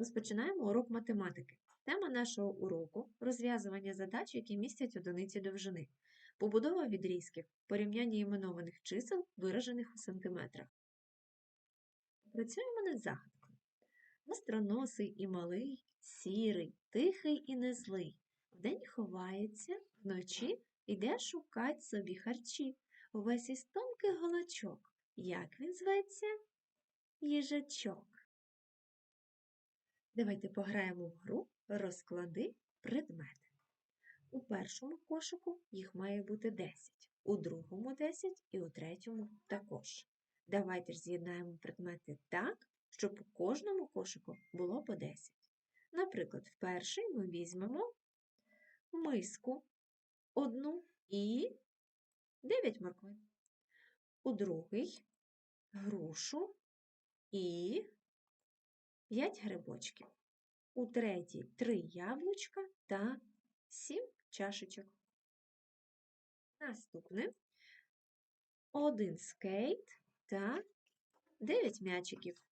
Розпочинаємо урок математики. Тема нашого уроку розв'язування задач, які містять одиниці довжини, побудова відрізків, порівняння іменованих чисел, виражених у сантиметрах. Працюємо над загадкою. Остроносий і малий, сірий, тихий і незлий. Вдень ховається, вночі йде шукать собі харчі. Увесь із тонких голочок. Як він зветься? Їжачок. Давайте пограємо в гру розклади предмети. У першому кошику їх має бути 10, у другому 10 і у третьому також. Давайте ж з'єднаємо предмети так, щоб у кожному кошику було по 10. Наприклад, в перший ми візьмемо миску одну і 9 морквин. У другий грушу і 5 грибочків. У третій 3 яблучка та 7 чашечок. Наступне один скейт та 9 м'ячиків,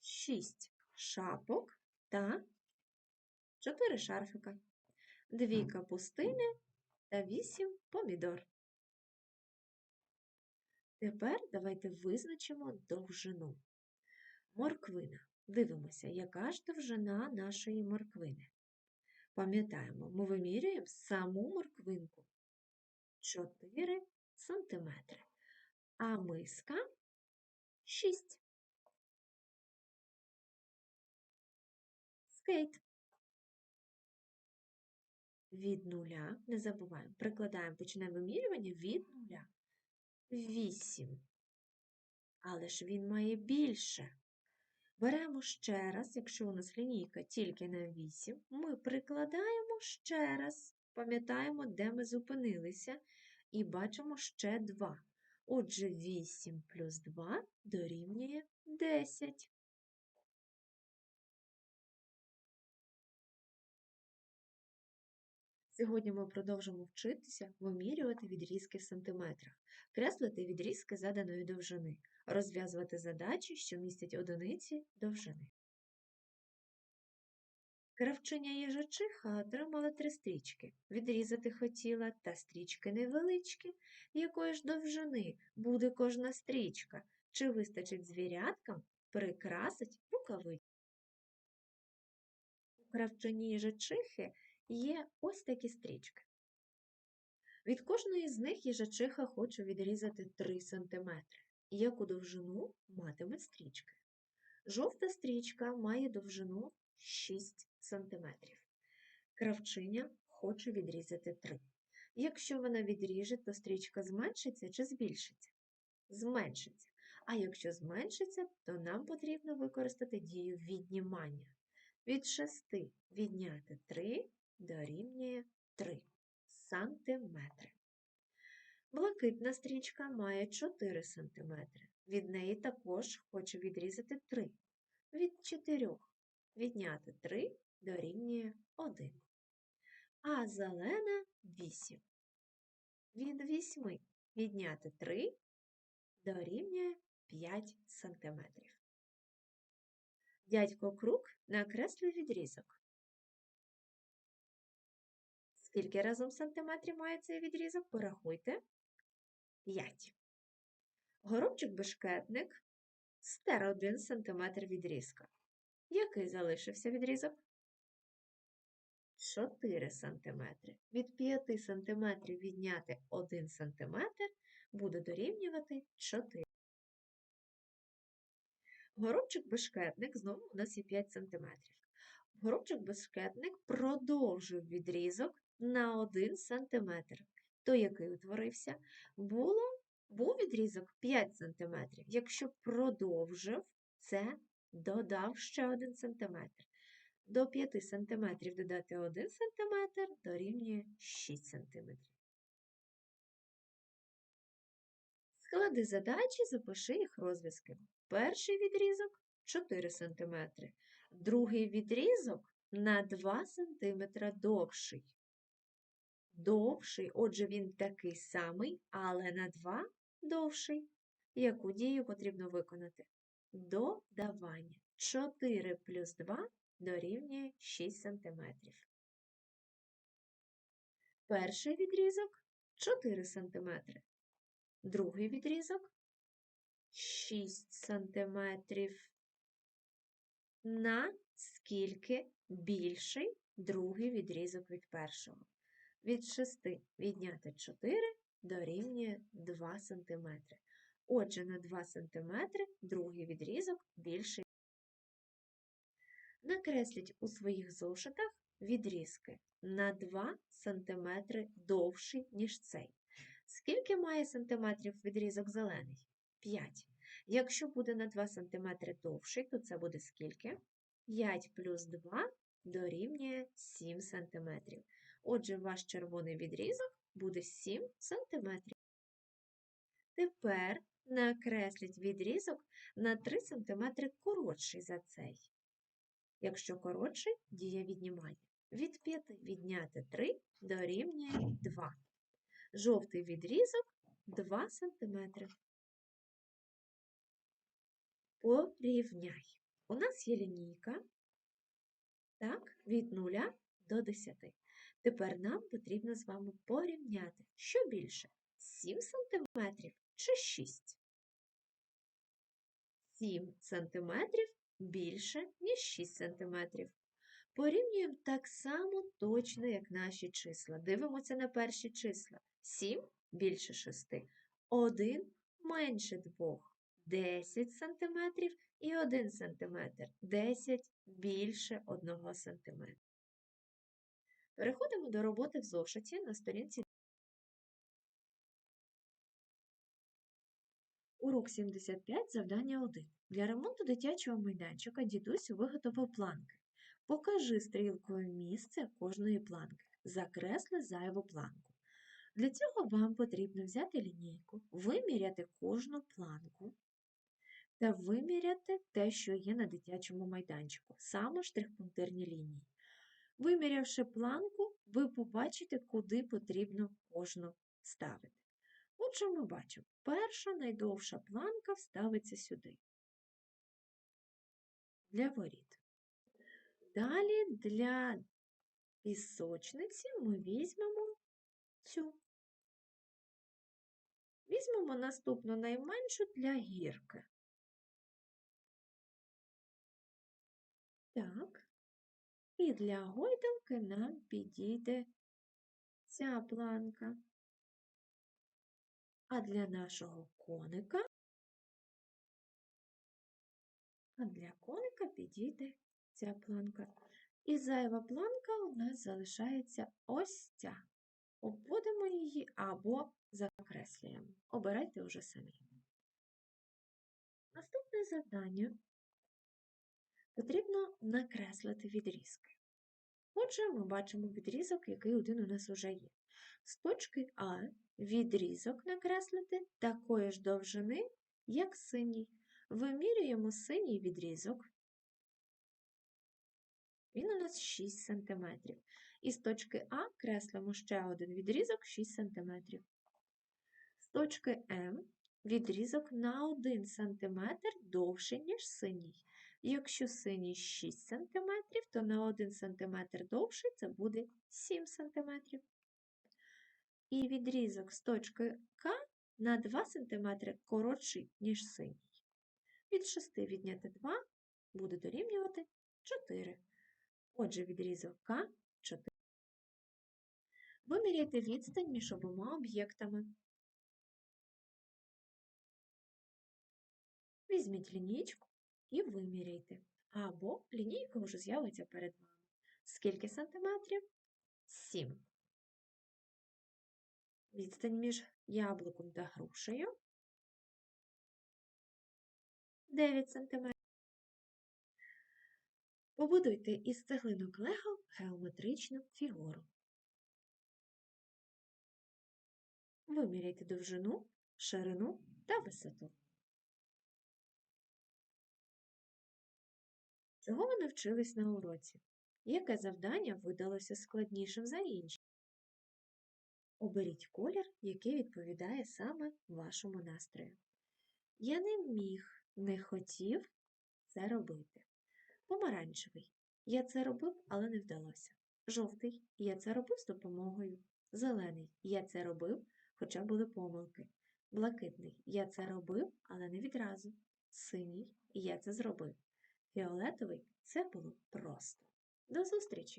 6 шапок та 4 шарфика, 2 капустини та 8 помідор. Тепер давайте визначимо довжину. Морквина. Дивимося, яка ж довжина нашої морквини. Пам'ятаємо, ми вимірюємо саму морквинку 4 см, а миска 6. Скейт. Від нуля, не забуваємо, прикладаємо, починаємо вимірювання від нуля. 8. Але ж він має більше. Беремо ще раз, якщо у нас лінійка тільки на 8, ми прикладаємо ще раз, пам'ятаємо, де ми зупинилися, і бачимо ще 2. Отже, 8 плюс 2 дорівнює 10. Сьогодні ми продовжимо вчитися вимірювати відрізки в сантиметрах, креслити відрізки заданої довжини, розв'язувати задачі, що містять одиниці довжини. Кравчиня їжачиха отримала три стрічки. Відрізати хотіла та стрічки невеличкі. Якої ж довжини буде кожна стрічка? Чи вистачить звіряткам прикрасить рукавиці? У кравчині їжачихи є ось такі стрічки. Від кожної з них їжачиха хоче відрізати 3 см. Яку довжину матиме стрічки? Жовта стрічка має довжину 6 см. Кравчиня хоче відрізати 3. Якщо вона відріже, то стрічка зменшиться чи збільшиться? Зменшиться. А якщо зменшиться, то нам потрібно використати дію віднімання. Від 6 відняти 3 дорівнює 3 сантиметри. Блакитна стрічка має 4 см. Від неї також хоче відрізати 3. Від 4 відняти 3 дорівнює 1. А зелена 8. Від 8 відняти 3 дорівнює 5 см. Дядько Круг накреслив відрізок. Скільки разом сантиметрів має цей відрізок? Порахуйте. 5. Горобчик-бешкетник стер 1 см відрізка. Який залишився відрізок? 4 см. Від 5 см відняти 1 см буде дорівнювати 4. Горобчик-бешкетник знову у нас є 5 см. Горобчик-бешкетник продовжив відрізок на 1 см. Той, який утворився, було, був відрізок 5 см. Якщо продовжив, це додав ще 1 см. До 5 см додати 1 см дорівнює 6 см. Склади задачі, запиши їх розв'язки. Перший відрізок 4 см. Другий відрізок на 2 см довший. Довший, отже, він такий самий, але на 2 довший. Яку дію потрібно виконати? Додавання. 4 плюс 2 дорівнює 6 см. Перший відрізок 4 см. Другий відрізок 6 см. На скільки більший другий відрізок від першого? Від 6 відняти 4 дорівнює 2 см. Отже, на 2 см другий відрізок більший. Накресліть у своїх зошитах відрізки на 2 см довший, ніж цей. Скільки має сантиметрів відрізок зелений? 5. Якщо буде на 2 см довший, то це буде скільки? 5 плюс 2 дорівнює 7 см. Отже, ваш червоний відрізок буде 7 см. Тепер накресліть відрізок на 3 см коротший за цей. Якщо коротший, дія віднімання. Від 5 відняти 3 дорівнює 2. Жовтий відрізок 2 см. Порівняй. У нас є лінійка так, від 0 до 10. Тепер нам потрібно з вами порівняти, що більше 7 см чи 6. 7 см більше, ніж 6 см. Порівнюємо так само точно, як наші числа. Дивимося на перші числа. 7 більше 6, 1 менше 2, 10 см і 1 см. 10 більше 1 см. Переходимо до роботи в зошиті на сторінці. Урок 75, завдання 1. Для ремонту дитячого майданчика дідусь виготовив планки. Покажи стрілкою місце кожної планки. Закресли зайву планку. Для цього вам потрібно взяти лінійку, виміряти кожну планку та виміряти те, що є на дитячому майданчику, саме штрихпунктирні лінії. Вимірявши планку, ви побачите, куди потрібно кожну ставити. Отже, ми бачимо, перша найдовша планка вставиться сюди, для воріт. Далі для пісочниці ми візьмемо цю. Візьмемо наступну найменшу для гірки. Так, і для гойдалки нам підійде ця планка. А для нашого коника, а для коника підійде ця планка. І зайва планка у нас залишається ось ця. Обводимо її або закреслюємо. Обирайте вже самі. Наступне завдання потрібно накреслити відрізки. Отже, ми бачимо відрізок, який один у нас вже є. З точки А відрізок накреслити такої ж довжини, як синій. Вимірюємо синій відрізок. Він у нас 6 см. І з точки А креслимо ще один відрізок 6 см. З точки М відрізок на 1 см довший, ніж синій. Якщо синій 6 см, то на 1 см довший це буде 7 см. І відрізок з точки К на 2 см коротший, ніж синій. Від 6 відняти 2 буде дорівнювати 4. Отже, відрізок К 4. Виміряйте відстань між обома об'єктами. Візьміть лінійку і виміряйте. Або лінійка вже з'явиться перед вами. Скільки сантиметрів? 7. Відстань між яблуком та грушею 9 см. Побудуйте із цеглинок лего геометричну фігуру. Виміряйте довжину, ширину та висоту. Чого ви навчились на уроці? Яке завдання видалося складнішим за інші? Оберіть колір, який відповідає саме вашому настрою. Я не міг, не хотів це робити. Помаранчевий. Я це робив, але не вдалося. Жовтий. Я це робив з допомогою. Зелений. Я це робив, хоча були помилки. Блакитний. Я це робив, але не відразу. Синій. Я це зробив. Фіолетовий це було просто. До зустрічі!